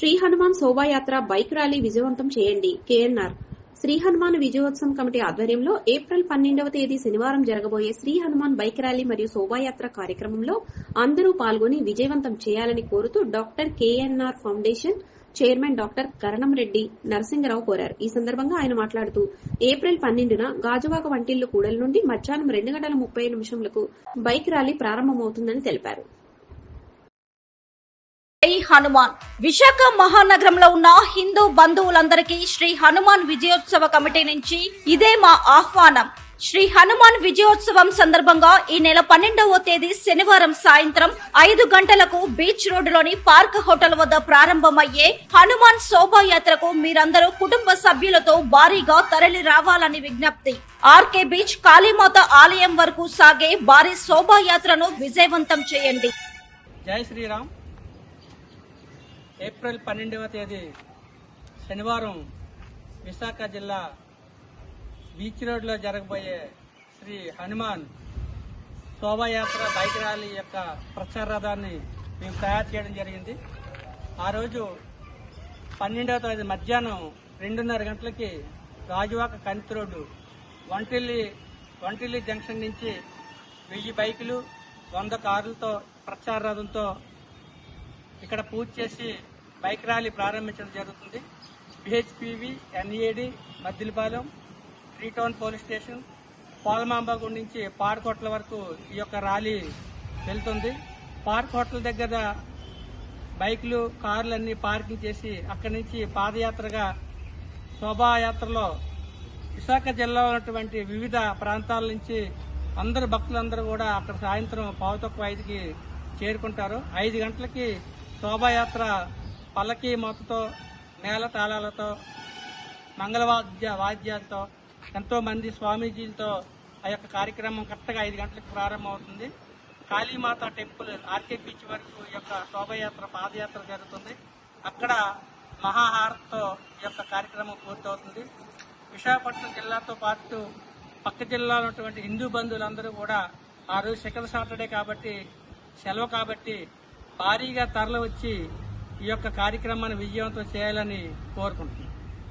శ్రీ హనుమాన్ శోభాయాత్ర bike rally విజయవంతం చేయండి. కేఎన్ఆర్. శ్రీ హనుమాన్ విజయోత్సవం కమిటీ ఆధ్వర్యంలో ఏప్రిల్ పన్నెండవ తేదీ శనివారం జరగబోయే శ్రీ హనుమాన్ బైక్ ర్యాలీ మరియు శోభాయాత్ర కార్యక్రమంలో అందరూ పాల్గొని విజయవంతం చేయాలని కోరుతూ doctor KNR foundation chairman doctor Karanam Reddy Narasingarao కోరారు. ఈ సందర్భంగా ఆయన మాట్లాడుతూ ఏప్రిల్ పన్నెండున గాజువాక వంటిల్లు కూడల నుండి మధ్యాహ్నం రెండు గంటల ముప్పై నిమిషంలకు బైక్ ర్యాలీ ప్రారంభమవుతుందని తెలిపారు. శ్రీ హనుమాన్. విశాఖ మహానగరంలో ఉన్న హిందూ బంధువులందరికీ శ్రీ హనుమాన్ విజయోత్సవ కమిటీ నుంచి ఇదే మా ఆహ్వానం. శ్రీ హనుమాన్ విజయోత్సవం సందర్భంగా ఈ నెల పన్నెండవ తేదీ శనివారం సాయంత్రం ఐదు గంటలకు బీచ్ రోడ్డులోని పార్క్ హోటల్ వద్ద ప్రారంభమయ్యే హనుమాన్ శోభాయాత్రకు మీరందరూ కుటుంబ సభ్యులతో భారీగా తరలి రావాలని విజ్ఞప్తి. ఆర్కే బీచ్ కాళీమాత ఆలయం వరకు సాగే భారీ శోభాయాత్రను విజయవంతం చేయండి. జై శ్రీరామ్. ఏప్రిల్ పన్నెండవ తేదీ శనివారం విశాఖ జిల్లా బీచ్ రోడ్లో జరగబోయే శ్రీ హనుమాన్ శోభాయాత్ర బైక్ ర్యాలీ యొక్క ప్రచార రథాన్ని మేము తయారు చేయడం జరిగింది. ఆ రోజు పన్నెండవ తేదీ మధ్యాహ్నం రెండున్నర గంటలకి రాజువాక కంతి రోడ్డు వంటిల్లి వంటిల్లి జంక్షన్ నుంచి వెయ్యి బైకులు వంద కార్లతో ప్రచార రథంతో ఇక్కడ పూజ చేసి బైక్ ర్యాలీ ప్రారంభించడం జరుగుతుంది. BHPV NAD Maddilapalem three town police station Polamambaguda నుంచి పార్క్ హోటల్ వరకు ఈ యొక్క ర్యాలీ వెళ్తుంది. పార్క్ హోటల్ దగ్గర బైకులు కార్లు అన్ని పార్కింగ్ చేసి అక్కడి నుంచి పాదయాత్రగా శోభాయాత్రలో విశాఖ జిల్లాలో ఉన్నటువంటి వివిధ ప్రాంతాల నుంచి అందరు భక్తులందరూ కూడా అక్కడ సాయంత్రం పావుతొక్క ఐదుకి చేరుకుంటారు. ఐదు గంటలకి శోభాయాత్ర పల్లకి మోతతో నేల తాళాలతో మంగళవాద్య వాద్యాలతో ఎంతో మంది స్వామీజీలతో ఆ యొక్క కార్యక్రమం కరెక్ట్గా ఐదు గంటలకు ప్రారంభమవుతుంది. కాళీమాత టెంపుల్ ఆర్కే బీచ్ వరకు ఈ యొక్క శోభయాత్ర పాదయాత్ర జరుగుతుంది. అక్కడ మహాహారత్తో ఈ యొక్క కార్యక్రమం పూర్తవుతుంది. విశాఖపట్నం జిల్లాతో పాటు పక్క జిల్లాలో ఉన్నటువంటి హిందూ బంధువులందరూ కూడా ఆ రోజు సెకండ్ సాటర్డే కాబట్టి సెలవు కాబట్టి భారీగా తరలి వచ్చి ఈ యొక్క కార్యక్రమాన్ని విజయవంతం చేయాలని కోరుకుంటున్నాను.